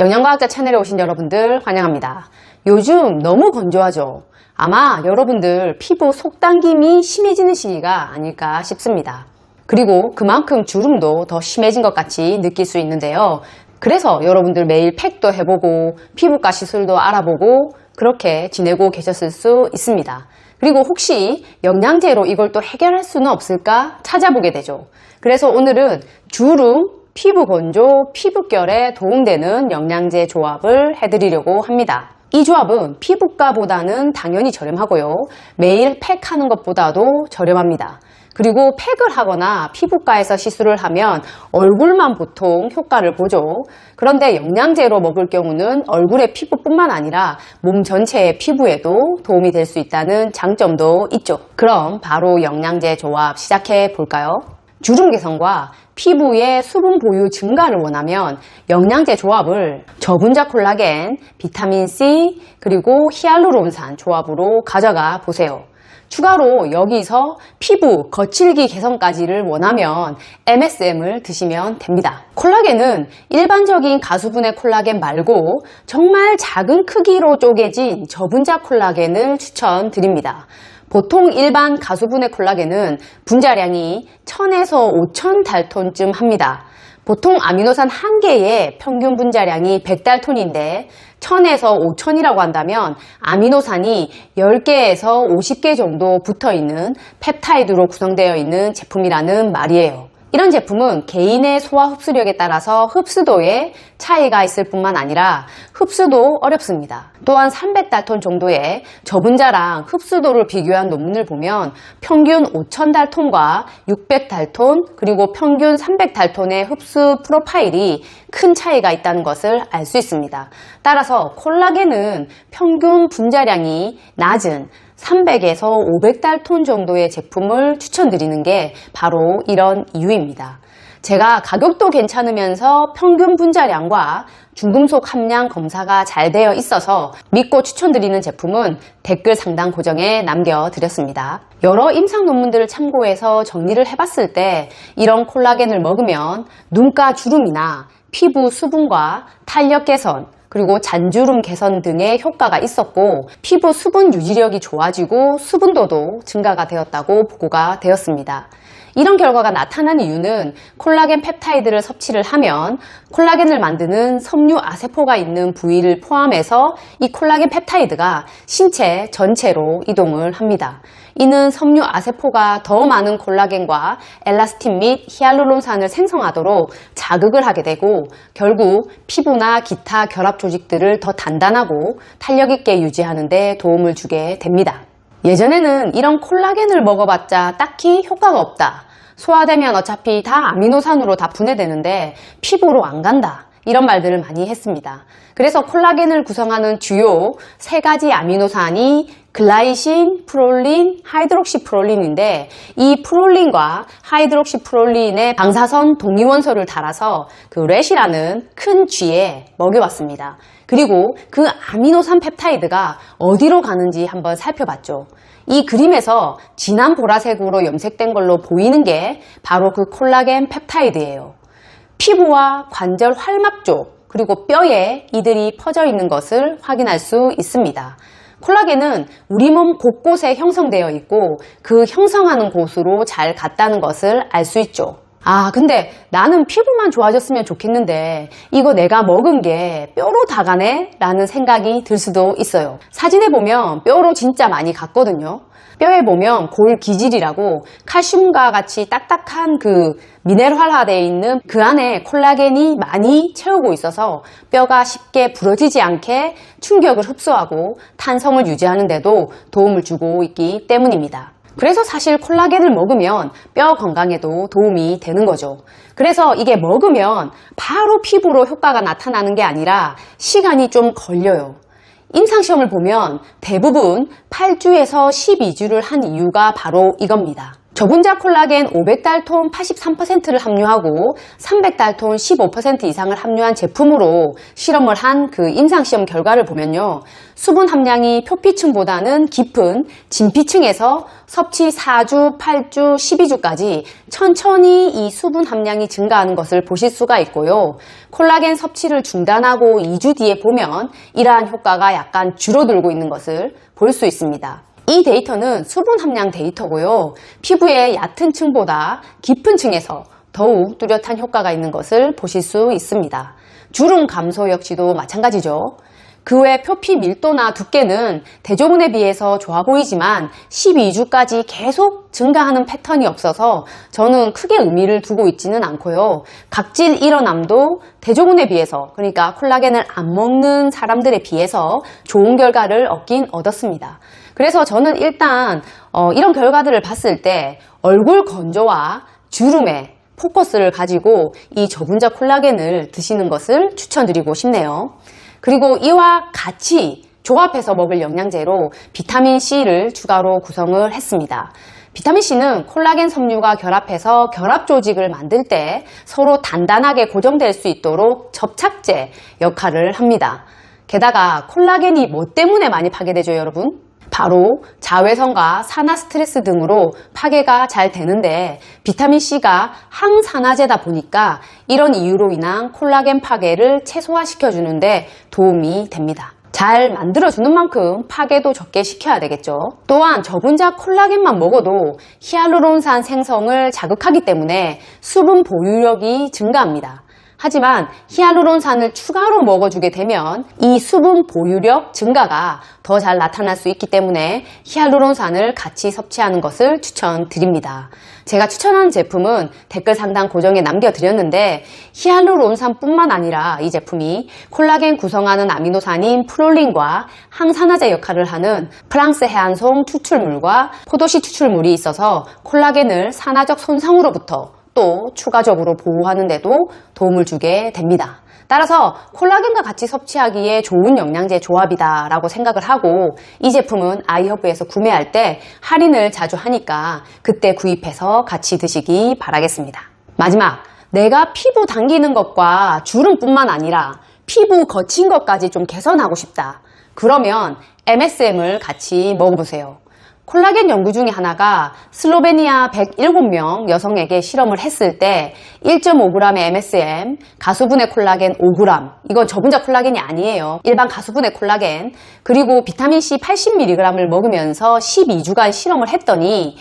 영양과학자 채널에 오신 여러분들 환영합니다. 요즘 너무 건조하죠? 아마 여러분들 피부 속당김이 심해지는 시기가 아닐까 싶습니다. 그리고 그만큼 주름도 더 심해진 것 같이 느낄 수 있는데요. 그래서 여러분들 매일 팩도 해보고 피부과 시술도 알아보고 그렇게 지내고 계셨을 수 있습니다. 그리고 혹시 영양제로 이걸 또 해결할 수는 없을까 찾아보게 되죠. 그래서 오늘은 주름, 피부 건조, 피부결에 도움되는 영양제 조합을 해드리려고 합니다. 이 조합은 피부과보다는 당연히 저렴하고요. 매일 팩하는 것보다도 저렴합니다. 그리고 팩을 하거나 피부과에서 시술을 하면 얼굴만 보통 효과를 보죠. 그런데 영양제로 먹을 경우는 얼굴의 피부뿐만 아니라 몸 전체의 피부에도 도움이 될 수 있다는 장점도 있죠. 그럼 바로 영양제 조합 시작해 볼까요? 주름 개선과 피부의 수분 보유 증가를 원하면 영양제 조합을 저분자 콜라겐, 비타민C, 그리고 히알루론산 조합으로 가져가 보세요. 추가로 여기서 피부 거칠기 개선까지를 원하면 MSM을 드시면 됩니다. 콜라겐은 일반적인 가수분해 콜라겐 말고 정말 작은 크기로 쪼개진 저분자 콜라겐을 추천드립니다. 보통 일반 가수분해 콜라겐은 분자량이 1000에서 5000 달톤쯤 합니다. 보통 아미노산 한 개의 평균 분자량이 100달톤인데 1000에서 5000이라고 한다면 아미노산이 10개에서 50개 정도 붙어 있는 펩타이드로 구성되어 있는 제품이라는 말이에요. 이런 제품은 개인의 소화 흡수력에 따라서 흡수도에 차이가 있을 뿐만 아니라 흡수도 어렵습니다. 또한 300달톤 정도의 저분자랑 흡수도를 비교한 논문을 보면 평균 5000달톤과 600달톤 그리고 평균 300달톤의 흡수 프로파일이 큰 차이가 있다는 것을 알 수 있습니다. 따라서 콜라겐은 평균 분자량이 낮은 300에서 500달톤 정도의 제품을 추천드리는 게 바로 이런 이유입니다. 제가 가격도 괜찮으면서 평균 분자량과 중금속 함량 검사가 잘 되어 있어서 믿고 추천드리는 제품은 댓글 상단 고정에 남겨드렸습니다. 여러 임상 논문들을 참고해서 정리를 해봤을 때 이런 콜라겐을 먹으면 눈가 주름이나 피부 수분과 탄력 개선, 그리고 잔주름 개선 등의 효과가 있었고 피부 수분 유지력이 좋아지고 수분도도 증가가 되었다고 보고가 되었습니다. 이런 결과가 나타난 이유는 콜라겐 펩타이드를 섭취를 하면 콜라겐을 만드는 섬유 아세포가 있는 부위를 포함해서 이 콜라겐 펩타이드가 신체 전체로 이동을 합니다. 이는 섬유 아세포가 더 많은 콜라겐과 엘라스틴 및 히알루론산을 생성하도록 자극을 하게 되고 결국 피부나 기타 결합 조직들을 더 단단하고 탄력 있게 유지하는 데 도움을 주게 됩니다. 예전에는 이런 콜라겐을 먹어봤자 딱히 효과가 없다. 소화되면 어차피 다 아미노산으로 다 분해되는데 피부로 안 간다. 이런 말들을 많이 했습니다. 그래서 콜라겐을 구성하는 주요 세 가지 아미노산이 글라이신, 프롤린, 하이드록시 프롤린인데 이 프롤린과 하이드록시 프롤린의 방사선 동위원소를 달아서 그 렛이라는 큰 쥐에 먹여봤습니다. 그리고 그 아미노산 펩타이드가 어디로 가는지 한번 살펴봤죠. 이 그림에서 진한 보라색으로 염색된 걸로 보이는 게 바로 그 콜라겐 펩타이드예요. 피부와 관절 활막 쪽 그리고 뼈에 이들이 퍼져 있는 것을 확인할 수 있습니다. 콜라겐은 우리 몸 곳곳에 형성되어 있고 그 형성하는 곳으로 잘 갔다는 것을 알 수 있죠. 아, 근데 나는 피부만 좋아졌으면 좋겠는데 이거 내가 먹은 게 뼈로 다 가네? 라는 생각이 들 수도 있어요. 사진에 보면 뼈로 진짜 많이 갔거든요. 뼈에 보면 골 기질이라고 칼슘과 같이 딱딱한 그 미네랄화되어 있는 그 안에 콜라겐이 많이 채우고 있어서 뼈가 쉽게 부러지지 않게 충격을 흡수하고 탄성을 유지하는 데도 도움을 주고 있기 때문입니다. 그래서 사실 콜라겐을 먹으면 뼈 건강에도 도움이 되는 거죠. 그래서 이게 먹으면 바로 피부로 효과가 나타나는 게 아니라 시간이 좀 걸려요. 임상시험을 보면 대부분 8주에서 12주를 한 이유가 바로 이겁니다. 저분자 콜라겐 500달톤 83%를 함유하고 300달톤 15% 이상을 함유한 제품으로 실험을 한 그 임상시험 결과를 보면요. 수분 함량이 표피층보다는 깊은 진피층에서 섭취 4주, 8주, 12주까지 천천히 이 수분 함량이 증가하는 것을 보실 수가 있고요. 콜라겐 섭취를 중단하고 2주 뒤에 보면 이러한 효과가 약간 줄어들고 있는 것을 볼 수 있습니다. 이 데이터는 수분 함량 데이터고요. 피부의 얕은 층보다 깊은 층에서 더욱 뚜렷한 효과가 있는 것을 보실 수 있습니다. 주름 감소 역시도 마찬가지죠. 그 외 표피 밀도나 두께는 대조군에 비해서 좋아 보이지만 12주까지 계속 증가하는 패턴이 없어서 저는 크게 의미를 두고 있지는 않고요. 각질 일어남도 대조군에 비해서 그러니까 콜라겐을 안 먹는 사람들에 비해서 좋은 결과를 얻긴 얻었습니다. 그래서 저는 일단 어, 이런 결과들을 봤을 때 얼굴 건조와 주름에 포커스를 가지고 이 저분자 콜라겐을 드시는 것을 추천드리고 싶네요. 그리고 이와 같이 조합해서 먹을 영양제로 비타민C를 추가로 구성을 했습니다. 비타민C는 콜라겐 섬유가 결합해서 결합 조직을 만들 때 서로 단단하게 고정될 수 있도록 접착제 역할을 합니다. 게다가 콜라겐이 뭐 때문에 많이 파괴되죠, 여러분? 바로 자외선과 산화 스트레스 등으로 파괴가 잘 되는데 비타민C가 항산화제다 보니까 이런 이유로 인한 콜라겐 파괴를 최소화시켜 주는데 도움이 됩니다. 잘 만들어주는 만큼 파괴도 적게 시켜야 되겠죠. 또한 저분자 콜라겐만 먹어도 히알루론산 생성을 자극하기 때문에 수분 보유력이 증가합니다. 하지만 히알루론산을 추가로 먹어주게 되면 이 수분 보유력 증가가 더 잘 나타날 수 있기 때문에 히알루론산을 같이 섭취하는 것을 추천드립니다. 제가 추천하는 제품은 댓글 상단 고정에 남겨드렸는데 히알루론산뿐만 아니라 이 제품이 콜라겐 구성하는 아미노산인 프롤린과 항산화제 역할을 하는 프랑스 해안송 추출물과 포도씨 추출물이 있어서 콜라겐을 산화적 손상으로부터 또 추가적으로 보호하는 데도 도움을 주게 됩니다. 따라서 콜라겐과 같이 섭취하기에 좋은 영양제 조합이다 라고 생각을 하고 이 제품은 아이허브에서 구매할 때 할인을 자주 하니까 그때 구입해서 같이 드시기 바라겠습니다. 마지막 내가 피부 당기는 것과 주름뿐만 아니라 피부 거친 것까지 좀 개선하고 싶다. 그러면 MSM을 같이 먹어보세요. 콜라겐 연구 중에 하나가 슬로베니아 107명 여성에게 실험을 했을 때 1.5g의 MSM, 가수분해 콜라겐 5g, 이건 저분자 콜라겐이 아니에요. 일반 가수분해 콜라겐, 그리고 비타민C 80mg을 먹으면서 12주간 실험을 했더니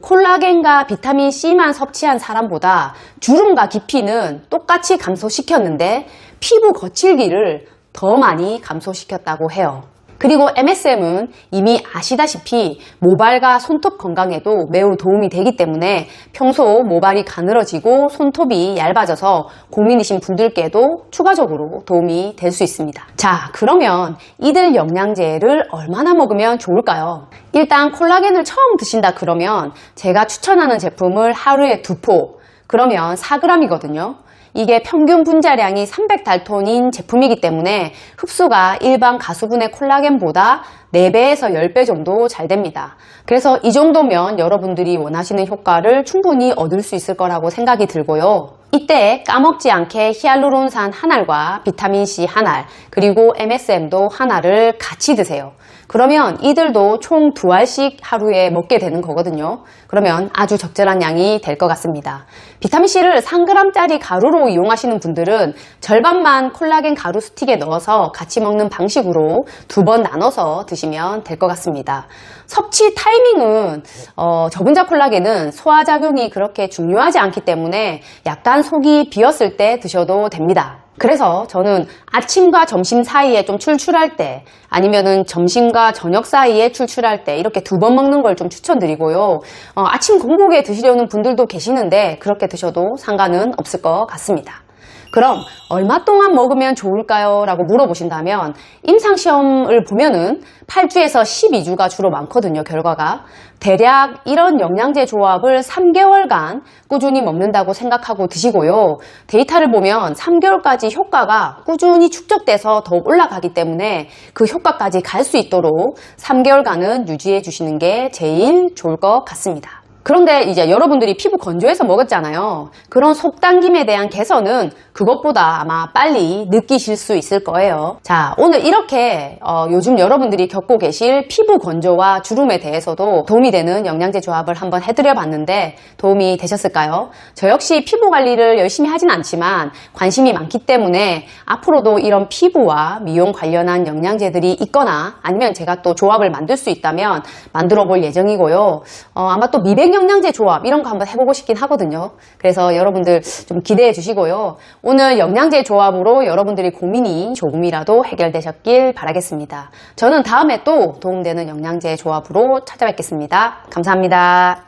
콜라겐과 비타민C만 섭취한 사람보다 주름과 깊이는 똑같이 감소시켰는데 피부 거칠기를 더 많이 감소시켰다고 해요. 그리고 MSM은 이미 아시다시피 모발과 손톱 건강에도 매우 도움이 되기 때문에 평소 모발이 가늘어지고 손톱이 얇아져서 고민이신 분들께도 추가적으로 도움이 될 수 있습니다. 자, 그러면 이들 영양제를 얼마나 먹으면 좋을까요? 일단 콜라겐을 처음 드신다 그러면 제가 추천하는 제품을 하루에 두 포, 그러면 4g이거든요. 이게 평균 분자량이 300달톤인 제품이기 때문에 흡수가 일반 가수분해 콜라겐보다 4배에서 10배 정도 잘 됩니다. 그래서 이 정도면 여러분들이 원하시는 효과를 충분히 얻을 수 있을 거라고 생각이 들고요. 이때 까먹지 않게 히알루론산 한 알과 비타민C 한 알, 그리고 MSM도 하나를 같이 드세요. 그러면 이들도 총 두 알씩 하루에 먹게 되는 거거든요. 그러면 아주 적절한 양이 될 것 같습니다. 비타민C를 3g짜리 가루로 이용하시는 분들은 절반만 콜라겐 가루 스틱에 넣어서 같이 먹는 방식으로 두 번 나눠서 드시면 될 것 같습니다. 섭취 타이밍은 어, 저분자 콜라겐은 소화작용이 그렇게 중요하지 않기 때문에 약간 속이 비었을 때 드셔도 됩니다. 그래서 저는 아침과 점심 사이에 좀 출출할 때 아니면은 점심과 저녁 사이에 출출할 때 이렇게 두 번 먹는 걸 좀 추천드리고요. 어, 아침 공복에 드시려는 분들도 계시는데 그렇게 드셔도 상관은 없을 것 같습니다. 그럼 얼마 동안 먹으면 좋을까요? 라고 물어보신다면 임상시험을 보면은 8주에서 12주가 주로 많거든요, 결과가. 대략 이런 영양제 조합을 3개월간 꾸준히 먹는다고 생각하고 드시고요. 데이터를 보면 3개월까지 효과가 꾸준히 축적돼서 더 올라가기 때문에 그 효과까지 갈 수 있도록 3개월간은 유지해 주시는 게 제일 좋을 것 같습니다. 그런데 이제 여러분들이 피부 건조해서 먹었잖아요. 그런 속당김에 대한 개선은 그것보다 아마 빨리 느끼실 수 있을 거예요. 자, 오늘 이렇게 어, 요즘 여러분들이 겪고 계실 피부 건조와 주름에 대해서도 도움이 되는 영양제 조합을 한번 해드려 봤는데 도움이 되셨을까요? 저 역시 피부 관리를 열심히 하진 않지만 관심이 많기 때문에 앞으로도 이런 피부와 미용 관련한 영양제들이 있거나 아니면 제가 또 조합을 만들 수 있다면 만들어 볼 예정이고요. 어, 아마 또 미백 영양제 조합 이런 거 한번 해보고 싶긴 하거든요. 그래서 여러분들 좀 기대해 주시고요. 오늘 영양제 조합으로 여러분들이 고민이 조금이라도 해결되셨길 바라겠습니다. 저는 다음에 또 도움되는 영양제 조합으로 찾아뵙겠습니다. 감사합니다.